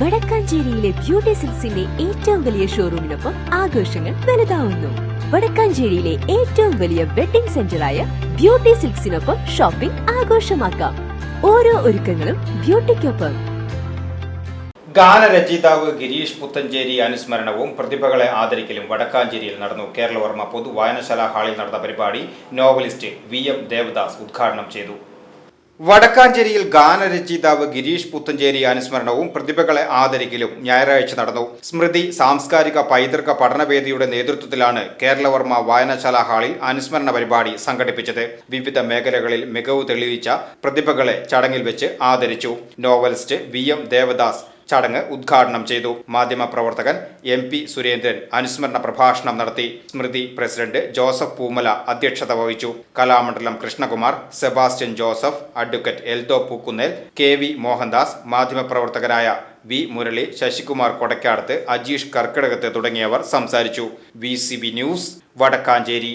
വടക്കാഞ്ചേരിയിലെ beauty സിൽസിന്റെ ഏറ്റവും വലിയ ഷോറൂമിനൊപ്പം ആഘോഷങ്ങൾ വലുതാവുന്നു. വടക്കാഞ്ചേരിയിലെ ഏറ്റവും വലിയ വെഡിംഗ് സെന്ററായ ബ്യൂട്ടി സിൽക്സിനൊപ്പം ഷോപ്പിംഗ് ആഘോഷമാക്കാം. ഓരോ ഒരുക്കങ്ങളും ബ്യൂട്ടിക്കൊപ്പം. ഗാനരചയിതാവ് ഗിരീഷ് പുത്തഞ്ചേരി അനുസ്മരണവും പ്രതിഭകളെ ആദരിക്കലും വടക്കാഞ്ചേരിയിൽ നടന്നു. കേരളവർമ്മ പൊതു വായനശാല ഹാളിൽ നടന്ന പരിപാടി നോവലിസ്റ്റ് വി എം ദേവദാസ് ഉദ്ഘാടനം ചെയ്തു. വടക്കാഞ്ചേരിയിൽ ഗാനരചയിതാവ് ഗിരീഷ് പുത്തഞ്ചേരി അനുസ്മരണവും പ്രതിഭകളെ ആദരിക്കലും ഞായറാഴ്ച നടന്നു. സ്മൃതി സാംസ്കാരിക പൈതൃക പഠനവേദിയുടെ നേതൃത്വത്തിലാണ് കേരളവർമ്മ വായനശാല ഹാളിൽ അനുസ്മരണ പരിപാടി സംഘടിപ്പിച്ചത്. വിവിധ മേഖലകളിൽ മികവ് തെളിയിച്ച പ്രതിഭകളെ ചടങ്ങിൽ വെച്ച് ആദരിച്ചു. നോവലിസ്റ്റ് വി എം ദേവദാസ് ചടങ്ങ് ഉദ്ഘാടനം ചെയ്തു. മാധ്യമപ്രവർത്തകൻ എം പി സുരേന്ദ്രൻ അനുസ്മരണ പ്രഭാഷണം നടത്തി. സ്മൃതി പ്രസിഡന്റ് ജോസഫ് പൂമല അധ്യക്ഷത വഹിച്ചു. Kalamandalam Krishnakumar Sebastian Joseph advocate Eldho Pookkunnel K V Mohandas മാധ്യമപ്രവർത്തകരായ V Murali Sasikumar Kodakkadath Ajeesh കർക്കിടകത്ത് തുടങ്ങിയവർ സംസാരിച്ചു. V news Vadakkanchery.